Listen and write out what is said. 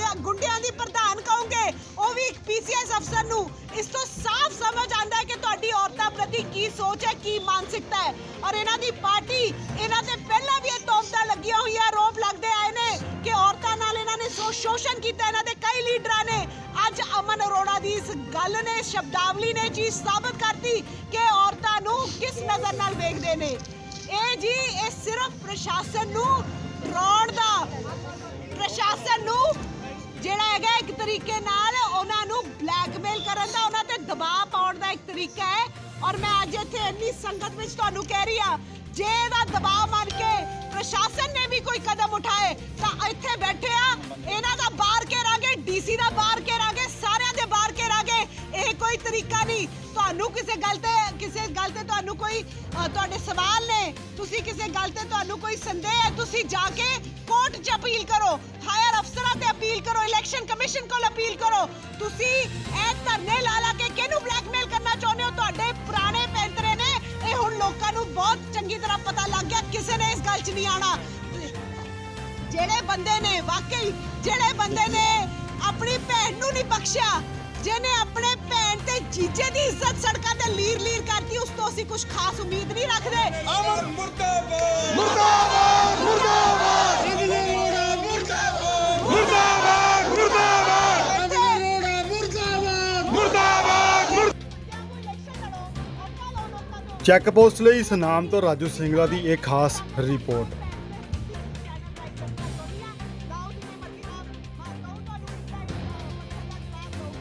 ਗੁੰਡਿਆਂ ਗੁੰਡਿਆਂ ਦੀ ਪ੍ਰਧਾਨ ਕਹੋਗੇ, ਉਹ ਵੀ ਇੱਕ ਪੀਸੀਐਸ ਅਫਸਰ ਨੂੰ। ਇਸ ਤੋਂ ਸਾਫ਼ ਸਮਝ ਆਉਂਦਾ ਹੈ ਕਿ ਤੁਹਾਡੀ ਔਰਤਾਂ ਪ੍ਰਤੀ ਕੀ ਸੋਚ ਹੈ, ਕੀ ਮਾਨਸਿਕਤਾ ਹੈ। ਔਰ ਇਹਨਾਂ ਦੀ ਪਾਰਟੀ, ਇਹਨਾਂ ਤੇ ਪਹਿਲਾਂ ਵੀ ਇਹ ਤੋਮਤਾਂ ਲੱਗੀਆਂ ਹੋਈਆਂ, ਆਰੋਪ ਲੱਗਦੇ ਆਏ ਨੇ ਕਿ ਔਰਤਾਂ ਨਾਲ ਇਹਨਾਂ ਨੇ ਸ਼ੋਸ਼ਣ ਕੀਤਾ, ਇਹਨਾਂ ਦੇ ਕਈ ਲੀਡਰਾਂ ਨੇ। ਅੱਜ ਅਮਨ ਅਰੋੜਾ ਦੀ ਇਸ ਗੱਲ ਨੇ, ਸ਼ਬਦਾਵਲੀ ਨੇ ਚੀਜ਼ ਸਾਬਤ ਕਰਤੀ ਕਿ ਔਰਤਾਂ ਨੂੰ ਕਿਸ ਨਜ਼ਰ ਨਾਲ ਵੇਖਦੇ ਨੇ। ਇਹ ਜੀ, ਇਹ ਸਿਰਫ ਪ੍ਰਸ਼ਾਸਨ ਨੂੰ ਡਰਾਉਣ ਦਾ ਤਰੀਕੇ ਨਾਲ ਉਹਨਾਂ ਨੂੰ ਬਲੈਕਮੇਲ ਕਰਨ ਦਾ, ਉਹਨਾਂ ਤੇ ਦਬਾਅ ਪਾਉਣ ਦਾ ਇੱਕ ਤਰੀਕਾ ਹੈ। ਔਰ ਮੈਂ ਅੱਜ ਇੱਥੇ ਇੰਨੀ ਸੰਗਤ ਵਿੱਚ ਤੁਹਾਨੂੰ ਕਹਿ ਰਹੀ ਹਾਂ, ਜੇ ਇਹਦਾ ਦਬਾਅ ਮੰਨ ਕੇ ਪ੍ਰਸ਼ਾਸਨ ਨੇ ਵੀ ਕੋਈ ਕਦਮ ਉਠਾਏ, ਤਾਂ ਇੱਥੇ ਬੈਠੇ ਆ। ਇਹਨਾਂ ਦਾ ਬਾਹਰ ਘੇਰਾਂਗੇ ਡੀਸੀ ਦਾ ਬਾਹਰ ਘੇਰਾਂਗੇ ਸਾਰਿਆਂ ਦੇ ਬਾਹਰ ਘੇਰਾਂਗੇ ਇਹ ਕੋਈ ਤਰੀਕਾ ਨਹੀਂ। ਤੁਹਾਨੂੰ ਕਿਸੇ ਗੱਲ ਤੇ, ਕਿਸੇ ਗੱਲ ਤੇ ਤੁਹਾਨੂੰ ਕੋਈ ਤੁਹਾਡੇ ਸਵਾਲ ਨੇ, ਤੁਸੀਂ ਕਿਸੇ ਗੱਲ ਤੇ ਤੁਹਾਨੂੰ ਕੋਈ ਸੰਦੇਹ ਹੈ, ਤੁਸੀਂ ਜਾ ਕੇ ਕੋਰਟ 'ਚ ਅਪੀਲ ਕਰੋ। ਹਾਇਰ ਇਲੈਕਸ਼ਨ ਕਮਿਸ਼ਨ ਕੋਲ ਅਪੀਲ ਕਰੋ। ਤੁਸੀਂ ਇਹ ਧਰਨੇ ਲਾ ਲਾ ਕੇ ਕਿਹਨੂੰ ਬਲੈਕਮੇਲ ਕਰਨਾ ਚਾਹੁੰਦੇ ਹੋ? ਤੁਹਾਡੇ ਪੁਰਾਣੇ ਪੈਂਤਰੇ ਨੇ। ਇਹ ਹੁਣ ਲੋਕਾਂ ਨੂੰ ਬਹੁਤ ਚੰਗੀ ਤਰ੍ਹਾਂ ਪਤਾ ਲੱਗ ਗਿਆ। ਕਿਸੇ ਨੇ ਇਸ ਗੱਲ 'ਚ ਨਹੀਂ ਆਣਾ ਜਿਹੜੇ ਬੰਦੇ ਨੇ ਵਾਕਈ ਜਿਹੜੇ ਬੰਦੇ ਨੇ ਆਪਣੀ ਭੈਣ ਨੂੰ ਨਹੀਂ ਬਖਸ਼ਿਆ ਜਿਹਨੇ ਆਪਣੇ ਭੈਣ ਤੇ ਜੀਜੇ ਦੀ ਇੱਜ਼ਤ ਸੜਕਾਂ ਤੇ ਲੀਰ ਲੀਰ ਕਰਤੀ ਉਸ ਤੋਂ ਅਸੀਂ ਕੁਝ ਖਾਸ ਉਮੀਦ ਨਹੀਂ ਰੱਖਦੇ। ਅਮਰ ਮੁਰਦਾਬਾਦ ਮੁਰਦਾਬਾਦ! ਮੁਰਦਾਬਾਦ! ਚੈੱਕ ਪੋਸਟ ਲਈ ਸਨਾਮ ਤੋਂ ਰਾਜੂ ਸਿੰਗਲਾ ਦੀ ਇਹ ਖਾਸ ਰਿਪੋਰਟ